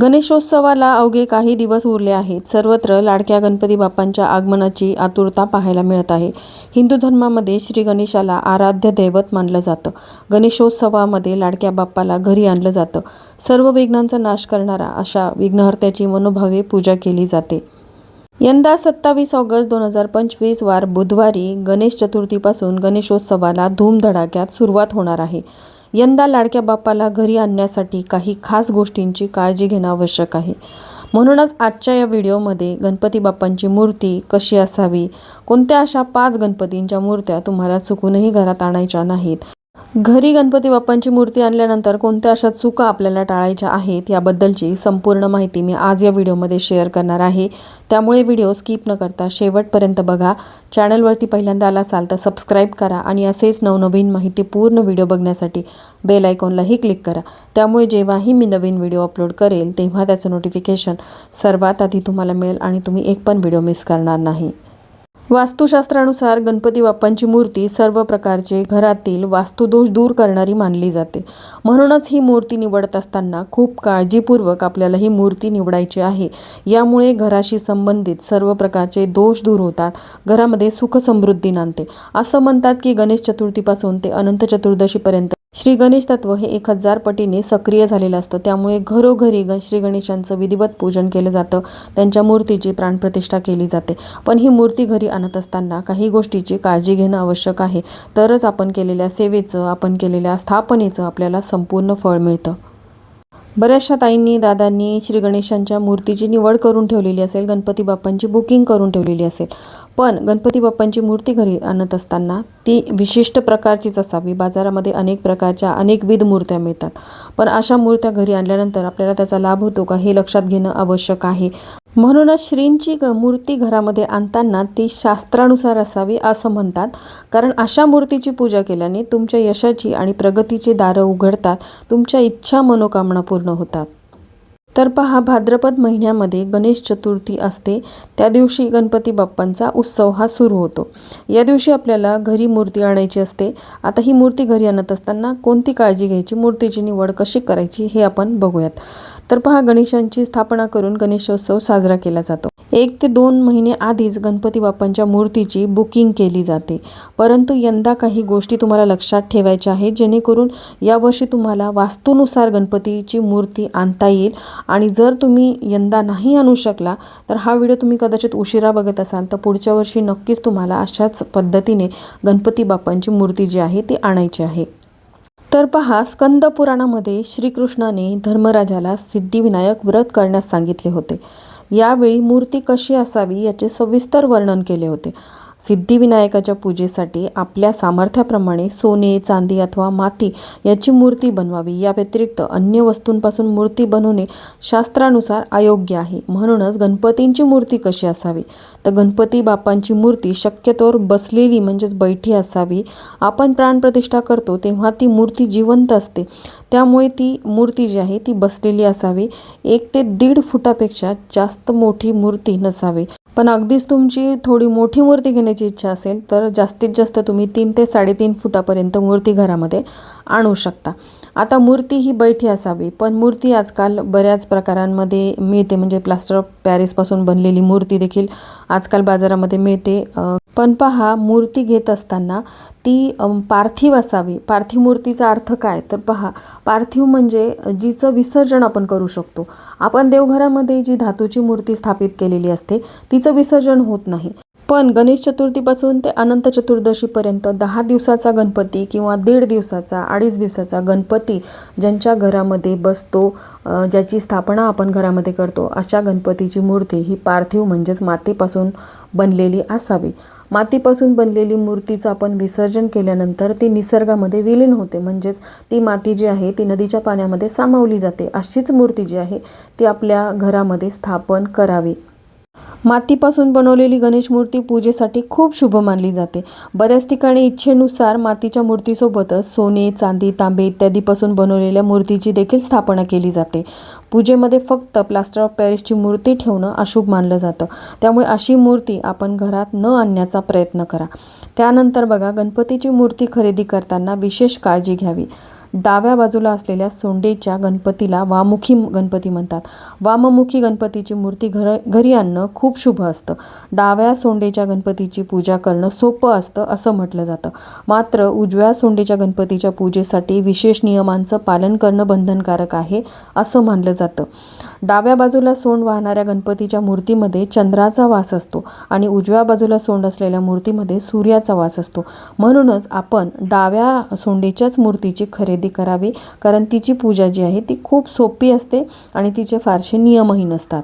गणेशोत्सवाला अवघे काही दिवस उरले आहेत. सर्वत्र लाडक्या गणपती बाप्पांच्या आगमनाची आतुरता पाहायला मिळत आहे. हिंदू धर्मामध्ये श्री गणेशाला आराध्य दैवत मानलं जातं. गणेशोत्सवामध्ये लाडक्या बाप्पाला घरी आणलं जातं. सर्व विघ्नांचा नाश करणारा अशा विघ्नहर्त्याची मनोभावे पूजा केली जाते. यंदा सत्तावीस ऑगस्ट दोन हजार पंचवीस वार बुधवारी गणेश चतुर्थीपासून गणेशोत्सवाला धूमधडाक्यात सुरुवात होणार आहे. यंदा लाडक्या बाप्पाला घरी आणण्यासाठी काही खास गोष्टींची काळजी घेणं आवश्यक आहे. म्हणूनच आजच्या या व्हिडिओमध्ये गणपती बाप्पांची मूर्ती कशी असावी? कोणत्या अशा पाच गणपतींच्या मूर्त्या तुम्हाला चुकूनही घरात आणायच्या नाहीत? घरी गणपती बाप्पांची मूर्ती आणल्यानंतर कोणत्या अशा चुका आपल्याला टाळायच्या आहेत याबद्दलची संपूर्ण माहिती मी आज या व्हिडिओमध्ये शेअर करणार आहे. त्यामुळे व्हिडिओ स्किप न करता शेवटपर्यंत बघा. चॅनलवरती पहिल्यांदा आला असाल तर सबस्क्राईब करा आणि असेच नवनवीन माहिती पूर्ण व्हिडिओ बघण्यासाठी बेल आयकॉनलाही क्लिक करा. त्यामुळे जेव्हाही मी नवीन व्हिडिओ अपलोड करेल तेव्हा त्याचं नोटिफिकेशन सर्वात आधी तुम्हाला मिळेल आणि तुम्ही एक पण व्हिडिओ मिस करणार नाही. वास्तुशास्त्रानुसार गणपती बाप्पांची मूर्ती सर्व प्रकारचे घरातील वास्तुदोष दूर करणारी मानली जाते. म्हणूनच ही मूर्ती निवडत असताना खूप काळजीपूर्वक आपल्याला ही मूर्ती निवडायची आहे. यामुळे घराशी संबंधित सर्व प्रकारचे दोष दूर होतात. घरामध्ये सुख समृद्धी नांदते. असं म्हणतात की गणेश चतुर्थीपासून ते अनंत चतुर्दशीपर्यंत श्री गणेश तत्व हे एक हजार पटीने सक्रिय झालेलं असतं. त्यामुळे घरोघरी ग श्री गणेशांचं विधिवत पूजन केलं जातं. त्यांच्या मूर्तीची प्राणप्रतिष्ठा केली जाते. पण ही मूर्ती घरी आणत असताना काही गोष्टीची काळजी घेणं आवश्यक आहे. तरच आपण केलेल्या सेवेचं आपण केलेल्या स्थापनेचं आपल्याला संपूर्ण फळ मिळतं. बऱ्याचशा ताईंनी दादांनी श्री गणेशांच्या मूर्तीची निवड करून ठेवलेली असेल गणपती बाप्पांची बुकिंग करून ठेवलेली असेल. पण गणपती बाप्पांची मूर्ती घरी आणत असताना ती विशिष्ट प्रकारचीच असावी. बाजारामध्ये अनेक प्रकारच्या अनेकविध मूर्त्या मिळतात. पण अशा मूर्त्या घरी आणल्यानंतर आपल्याला त्याचा लाभ होतो का हे लक्षात घेणं आवश्यक आहे. म्हणूनच श्रींची ग- मूर्ती घरामध्ये आणताना ती शास्त्रानुसार असावी असं म्हणतात. कारण अशा मूर्तीची पूजा केल्याने तुमच्या यशाची आणि प्रगतीची दारं उघडतात तुमच्या इच्छा मनोकामना पूर्ण होतात. तर पहा भाद्रपद महिन्यामध्ये गणेश चतुर्थी असते. त्या दिवशी गणपती बाप्पांचा उत्सव हा सुरू होतो. या दिवशी आपल्याला घरी मूर्ती आणायची असते. आता ही मूर्ती घरी आणत असताना कोणती काळजी घ्यायची? मूर्तीची निवड कशी करायची? हे आपण बघूयात. तर पहा गणेशांची स्थापना करून गणेशोत्सव साजरा केला जातो. एक ते दोन महिने आधीच गणपती बाप्पांच्या मूर्तीची बुकिंग केली जाते. परंतु यंदा काही गोष्टी तुम्हाला लक्षात ठेवायच्या आहेत जेणेकरून यावर्षी तुम्हाला वास्तूनुसार गणपतीची मूर्ती आणता येईल. आणि जर तुम्ही यंदा नाही आणू शकला तर हा व्हिडिओ तुम्ही कदाचित उशिरा बघत असाल तर पुढच्या वर्षी नक्कीच तुम्हाला अशाच पद्धतीने गणपती बाप्पांची मूर्ती जी आहे ती आणायची आहे. तर पहा स्कंद पुराणामध्ये श्रीकृष्णाने धर्मराजाला सिद्धिविनायक व्रत करण्यास सांगितले होते. यावेळी मूर्ती कशी असावी याचे सविस्तर वर्णन केले होते. सिद्धिविनायकाच्या पूजेसाठी आपल्या सामर्थ्याप्रमाणे सोने चांदी अथवा माती याची मूर्ती बनवावी. या व्यतिरिक्त अन्य वस्तूंपासून मूर्ती बनवणे शास्त्रानुसार अयोग्य आहे. म्हणूनच गणपतींची मूर्ती कशी असावी? तर गणपती बापांची मूर्ती शक्यतोवर बसलेली म्हणजेच बैठी असावी. आपण प्राणप्रतिष्ठा करतो तेव्हा ती मूर्ती जिवंत असते. त्यामुळे ती मूर्ती जी आहे ती बसलेली असावी. एक ते दीड फुटापेक्षा जास्त मोठी मूर्ती नसावी. पण अगदीच तुमची थोडी मोठी मूर्ती घेण्याची इच्छा असेल तर जास्तीत जास्त तुम्ही तीन ते साडेतीन फुटापर्यंत मूर्ती घरामध्ये आणू शकता. आता मूर्ती ही बैठी असावी पण मूर्ती आजकाल बऱ्याच प्रकारांमध्ये मिळते. म्हणजे प्लास्टर ऑफ पॅरिसपासून बनलेली मूर्ती देखील आजकाल बाजारामध्ये मिळते. पण पहा मूर्ती घेत असताना ती पार्थिव असावी. पार्थिव मूर्तीचा अर्थ काय? तर पहा पार्थिव म्हणजे जिचं विसर्जन आपण करू शकतो. आपण देवघरामध्ये जी धातूची मूर्ती स्थापित केलेली असते तिचं विसर्जन होत नाही. पण गणेश चतुर्थीपासून ते अनंत चतुर्दशीपर्यंत दहा दिवसाचा गणपती किंवा दीड दिवसाचा अडीच दिवसाचा गणपती ज्यांच्या घरामध्ये बसतो ज्याची स्थापना आपण घरामध्ये करतो अशा गणपतीची मूर्ती ही पार्थिव म्हणजेच मातीपासून बनलेली असावी. मातीपासून बनलेली मूर्तीचं आपण विसर्जन केल्यानंतर ती निसर्गामध्ये विलीन होते. म्हणजेच ती माती जी आहे ती नदीच्या पाण्यामध्ये सामावली जाते. अशीच मूर्ती जी आहे ती आपल्या घरामध्ये स्थापन करावी. मातीपासून बनवलेली गणेश मूर्ती पूजेसाठी खूप शुभ मानली जाते. बऱ्याच ठिकाणी इच्छेनुसार मातीच्या मूर्तीसोबतच सोने चांदी तांबे इत्यादीपासून बनवलेल्या मूर्तीची देखील स्थापना केली जाते. पूजेमध्ये फक्त प्लास्टर ऑफ पॅरिसची मूर्ती ठेवणं अशुभ मानलं जातं. त्यामुळे अशी मूर्ती आपण घरात न आणण्याचा प्रयत्न करा. त्यानंतर बघा गणपतीची मूर्ती खरेदी करताना विशेष काळजी घ्यावी. डाव्या बाजूला असलेल्या सोंडेच्या गणपतीला वामुखी गणपती म्हणतात. वाममुखी गणपतीची मूर्ती घर घरी आणणं खूप शुभ असतं. डाव्या सोंडेच्या गणपतीची पूजा करणं सोपं असतं असं म्हटलं जातं. मात्र उजव्या सोंडेच्या गणपतीच्या पूजेसाठी विशेष नियमांचं पालन करणं बंधनकारक आहे असं मानलं जातं. डाव्या बाजूला सोंड वाहणाऱ्या गणपतीच्या मूर्तीमध्ये चंद्राचा वास असतो आणि उजव्या बाजूला सोंड असलेल्या मूर्तीमध्ये सूर्याचा वास असतो. म्हणूनच आपण डाव्या सोंडीच्याच मूर्तीची खरेदी करावी कारण तिची पूजा जी आहे ती खूप सोपी असते आणि तिचे फारसे नियमही नसतात.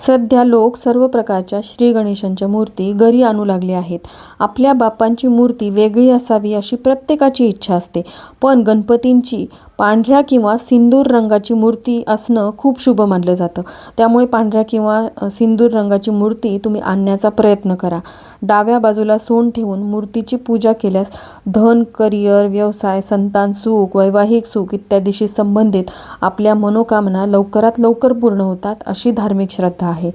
सध्या लोक सर्व प्रकारच्या श्री गणेशांच्या मूर्ती घरी आणू लागले आहेत. आपल्या बाप्पांची मूर्ती वेगळी असावी अशी प्रत्येकाची इच्छा असते. पण गणपतींची पांढऱ्या किंवा सिंदूर रंगाची मूर्ती असणं खूप शुभ मानलं जातं. त्यामुळे पांढऱ्या किंवा सिंदूर रंगाची मूर्ती तुम्ही आणण्याचा प्रयत्न करा. डाव्या बाजूला सोन ठेवून मूर्तीची पूजा केल्यास धन करिअर व्यवसाय संतान सुख वैवाहिक सुख इत्यादीशी संबंधित आपल्या मनोकामना लवकरात लवकर पूर्ण होतात अशी धार्मिक श्रद्धा आहे.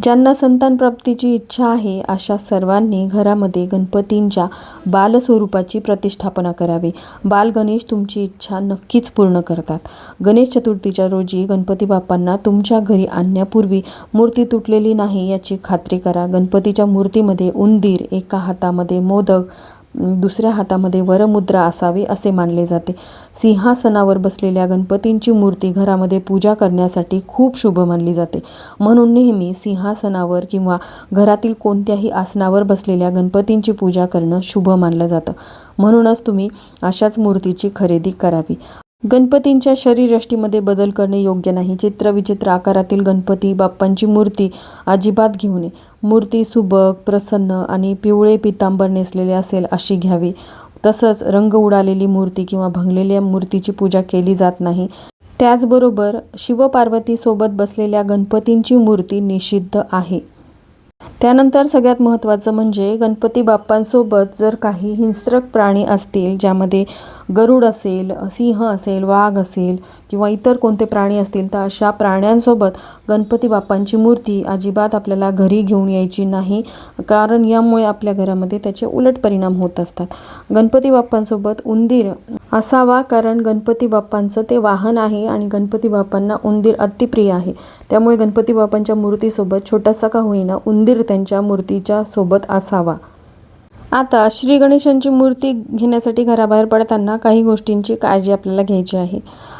ज्यांना संतान प्राप्तीची इच्छा आहे अशा सर्वांनी घरामध्ये गणपतींच्या बालस्वरूपाची प्रतिष्ठापना करावी. बाल गणेश तुमची इच्छा नक्कीच पूर्ण करतात. गणेश चतुर्थीच्या रोजी गणपती बाप्पांना तुमच्या घरी आणण्यापूर्वी मूर्ती तुटलेली नाही याची खात्री करा. गणपतीच्या मूर्तीमध्ये उंदीर एका हातामध्ये मोदक दुसऱ्या हातामध्ये वरमुद्रा असावी असे मानले जाते. सिंहासनावर बसलेल्या गणपतींची मूर्ती घरामध्ये पूजा करण्यासाठी खूप शुभ मानली जाते. म्हणून नेहमी सिंहासनावर किंवा घरातील कोणत्याही आसनावर बसलेल्या गणपतींची पूजा करणं शुभ मानलं जातं. म्हणूनच तुम्ही अशाच मूर्तीची खरेदी करावी. गणपतींच्या शरीरष्टीमध्ये बदल करणे योग्य नाही. चित्रविचित्र आकारातील गणपती बाप्पांची मूर्ती अजिबात घेऊ नये. मूर्ती सुबक प्रसन्न आणि पिवळे पितांबर नेसलेले असेल अशी घ्यावी. तसंच रंग उडालेली मूर्ती किंवा भंगलेल्या मूर्तीची पूजा केली जात नाही. त्याचबरोबर शिवपार्वतीसोबत बसलेल्या गणपतींची मूर्ती निषिद्ध आहे. त्यानंतर सगळ्यात महत्त्वाचं म्हणजे गणपती बाप्पांसोबत जर काही हिंस्रक प्राणी असतील ज्यामध्ये गरुड असेल सिंह असेल वाघ असेल किंवा इतर कोणते प्राणी असतील तर अशा प्राण्यांसोबत गणपती बाप्पांची मूर्ती अजिबात आपल्याला घरी घेऊन यायची नाही. कारण यामुळे आपल्या घरामध्ये त्याचे उलट परिणाम होत असतात. गणपती बाप्पांसोबत उंदीर असावा कारण गणपती बाप्पांचं ते वाहन आहे आणि गणपती बाप्पांना उंदीर अतिप्रिय आहे. त्यामुळे गणपती बाप्पांच्या मूर्तीसोबत छोटासा का होईना उंदीर त्यांच्या मूर्तीच्या सोबत असावा. आता श्री गणेशांची मूर्ती घेण्यासाठी घराबाहेर पडताना काही गोष्टींची काळजी आपल्याला घ्यायची आहे.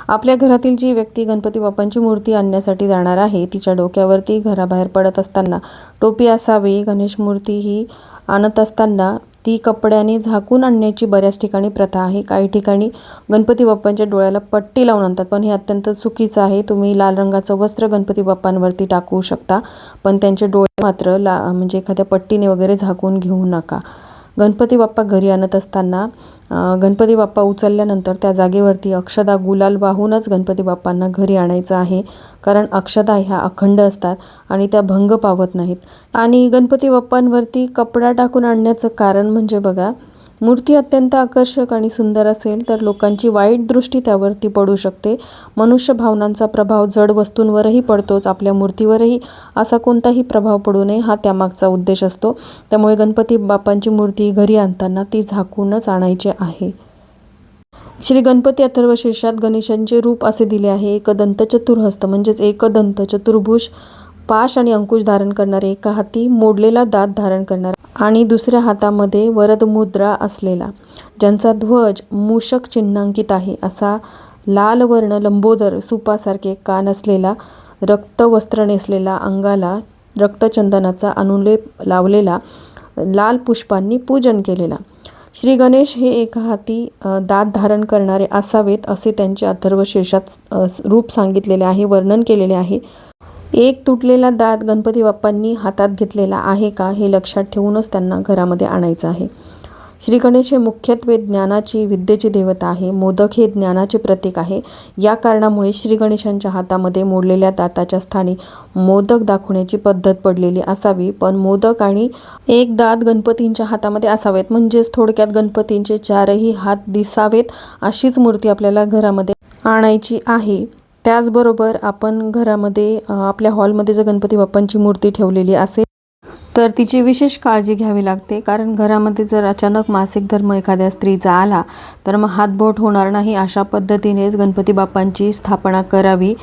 आपल्या घरातील जी व्यक्ती गणपती बाप्पांची मूर्ती आणण्यासाठी जाणार आहे तिच्या डोक्यावरती घराबाहेर पडत असताना टोपी असावी गणेश मूर्ती ही आणत असताना ती कपड्याने झाकून आणण्याची बऱ्याच ठिकाणी प्रथा आहे. काही ठिकाणी गणपती बाप्पांच्या डोळ्याला पट्टी लावून आणतात पण हे अत्यंत चुकीचं आहे. तुम्ही लाल रंगाचं वस्त्र गणपती बाप्पांवरती टाकू शकता पण त्यांचे डोळे मात्र ला म्हणजे एखाद्या पट्टीने वगैरे झाकून घेऊ नका. गणपती बाप्पा घरी आणत असताना गणपती बाप्पा उचलल्यानंतर त्या जागेवरती अक्षदा गुलाल वाहूनच गणपती बाप्पांना घरी आणायचं आहे. कारण अक्षदा ह्या अखंड असतात आणि त्या भंग पावत नाहीत. आणि गणपती बाप्पांवरती कपडा टाकून आणण्याचं कारण म्हणजे बघा मूर्ती अत्यंत आकर्षक आणि सुंदर असेल तर लोकांची वाईट दृष्टी त्यावरती पडू शकते. मनुष्य भावनांचा प्रभाव जड वस्तूंवरही पडतोच आपल्या मूर्तीवरही. असा कोणताही प्रभाव पडू नये हा त्यामागचा उद्देश असतो. त्यामुळे गणपती बाप्पांची मूर्ती घरी आणताना ती झाकूनच आणायची आहे. श्री गणपती अथर्वशीर्षात गणेशांचे रूप असे दिले आहे एकदंत चतुर्हस्त म्हणजेच एकदंत चतुर्भुज पाश आणि अंकुश धारण करणारे एका हाती मोडलेला दात धारण करणारा आणि दुसऱ्या हातामध्ये वरद मुद्रा असलेला ज्यांचा ध्वज मूषक चिन्हांकित आहे असा लाल वर्ण लंबोदर सुपासारखे कान असलेला रक्तवस्त्र नेसलेला अंगाला रक्तचंदनाचा अनुलेप लावलेला लाल पुष्पांनी पूजन केलेला. श्री गणेश हे एका हाती दात धारण करणारे असावेत असे त्यांचे अथर्व शेषात रूप सांगितलेले आहे वर्णन केलेले आहे. एक तुटलेला दात गणपती बाप्पांनी हातात घेतलेला आहे का हे लक्षात ठेवूनच त्यांना घरामध्ये आणायचं आहे. श्री गणेश हे मुख्यत्वे ज्ञानाची विद्येची देवता आहे. मोदक हे ज्ञानाचे प्रतीक आहे. या कारणामुळे श्री गणेशांच्या हातामध्ये मोडलेल्या दाताच्या स्थानी मोदक दाखवण्याची पद्धत पडलेली असावी. पण मोदक आणि एक दात गणपतींच्या हातामध्ये असावेत. म्हणजेच थोडक्यात गणपतींचे चारही हात दिसावेत अशीच मूर्ती आपल्याला घरामध्ये आणायची आहे. त्याचबरोबर आपण घरामध्ये आपल्या हॉलमध्ये जर गणपती बाप्पांची मूर्ती ठेवलेली असेल तर तिची विशेष काळजी घ्यावी लागते. कारण घरामध्ये जर अचानक मासिक धर्म एखाद्या स्त्रीचा आला तर मग हातबोट होणार नाही अशा पद्धतीनेच गणपती बाप्पांची स्थापना करावी.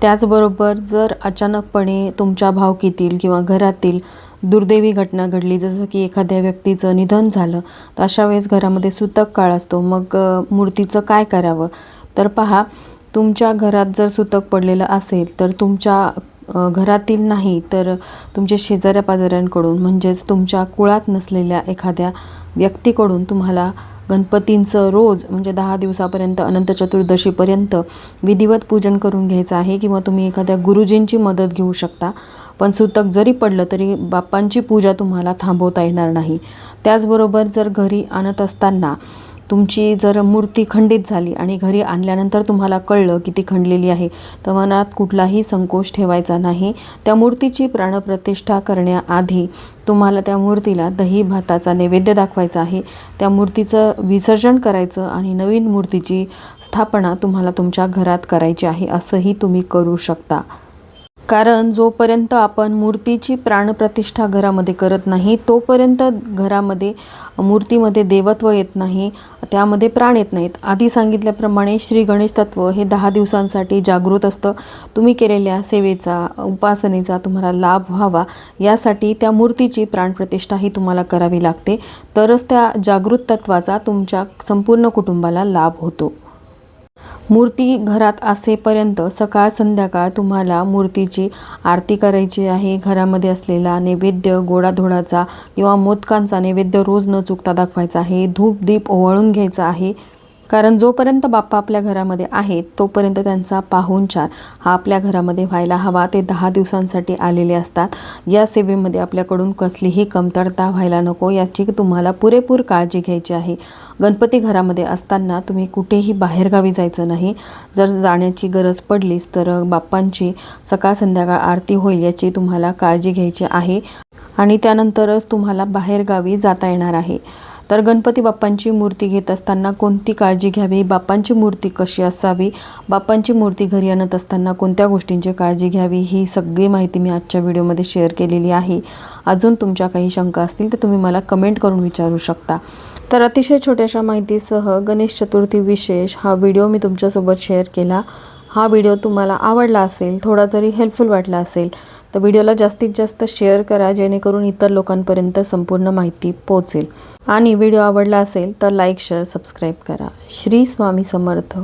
त्याचबरोबर जर अचानकपणे तुमच्या भावकीतील किंवा घरातील दुर्दैवी घटना घडली जसं की एखाद्या व्यक्तीचं निधन झालं तर अशा वेळेस घरामध्ये सुतक काळ असतो. मग मूर्तीचं काय करावं? तर पहा तुमच्या घरात जर सुतक पडलेलं असेल तर तुमच्या घरातील नाही तर तुमच्या शेजाऱ्या पाजाऱ्यांकडून म्हणजेच तुमच्या कुळात नसलेल्या एखाद्या व्यक्तीकडून तुम्हाला गणपतींचं रोज म्हणजे दहा दिवसापर्यंत अनंत चतुर्दशीपर्यंत विधिवत पूजन करून घ्यायचं आहे किंवा तुम्ही एखाद्या गुरुजींची मदत घेऊ शकता. पण सुतक जरी पडलं तरी बाप्पांची पूजा तुम्हाला थांबवता येणार नाही. त्याचबरोबर जर घरी आणत असताना तुमची जर मूर्ती खंडित झाली आणि घरी आणल्यानंतर तुम्हाला कळलं की ती खंडलेली आहे तर मनात कुठलाही संकोच ठेवायचा नाही. त्या मूर्तीची प्राणप्रतिष्ठा करण्याआधी तुम्हाला त्या मूर्तीला दही भाताचा नैवेद्य दाखवायचा आहे. त्या मूर्तीचं विसर्जन करायचं आणि नवीन मूर्तीची स्थापना तुम्हाला तुमच्या घरात करायची आहे असंही तुम्ही करू शकता. कारण जोपर्यंत आपण मूर्तीची प्राणप्रतिष्ठा घरामध्ये करत नाही तोपर्यंत घरामध्ये मूर्तीमध्ये देवत्व येत नाही त्यामध्ये प्राण येत नाहीत. आधी सांगितल्याप्रमाणे श्री गणेश तत्व हे दहा दिवसांसाठी जागृत असतं. तुम्ही केलेल्या सेवेचा उपासनेचा तुम्हाला लाभ व्हावा. यासाठी त्या मूर्तीची प्राणप्रतिष्ठा ही तुम्हाला करावी लागते. तरच त्या जागृत तत्वाचा तुमच्या संपूर्ण कुटुंबाला लाभ होतो. मूर्ती घरात असेपर्यंत सकाळ संध्याकाळ तुम्हाला मूर्तीची आरती करायची आहे. घरामध्ये असलेला नैवेद्य गोडाधोडाचा किंवा मोदकांचा नैवेद्य रोज न चुकता दाखवायचा आहे. धूप दीप ओवाळून घ्यायचा आहे. कारण जोपर्यंत बाप्पा आपल्या घरामध्ये आहेत तोपर्यंत त्यांचा पाहुणचार हा आपल्या घरामध्ये व्हायला हवा. ते दहा दिवसांसाठी आलेले असतात. या सेवेमध्ये आपल्याकडून कसलीही कमतरता व्हायला नको. याची तुम्हाला पुरेपूर काळजी घ्यायची आहे. गणपती घरामध्ये असताना तुम्ही कुठेही बाहेरगावी जायचं नाही. जर जाण्याची गरज पडलीच तर बाप्पांची सकाळ संध्याकाळ आरती होईल याची तुम्हाला काळजी घ्यायची आहे. आणि त्यानंतरच तुम्हाला बाहेरगावी जाता येणार आहे. तर गणपती बाप्पांची मूर्ती घेत असताना कोणती काळजी घ्यावी? बाप्पांची मूर्ती कशी असावी? बाप्पांची मूर्ती घरी आणत असताना कोणत्या गोष्टींची काळजी घ्यावी? ही सगळी माहिती मी आजच्या व्हिडिओमध्ये शेअर केलेली आहे. अजून तुमच्या काही शंका असतील तर तुम्ही मला कमेंट करून विचारू शकता. तर अतिशय छोट्याशा माहितीसह गणेश चतुर्थी विशेष हा व्हिडिओ मी तुमच्यासोबत शेअर केला. हा व्हिडिओ तुम्हाला आवडला असेल थोडा जरी हेल्पफुल वाटला असेल तर व्हिडिओला जास्तीत जास्त शेअर करा जेणेकरून इतर लोकांपर्यंत संपूर्ण माहिती पोहोचेल. आणि व्हिडिओ आवडला असेल तर लाईक शेअर सबस्क्राईब करा. श्री स्वामी समर्थ.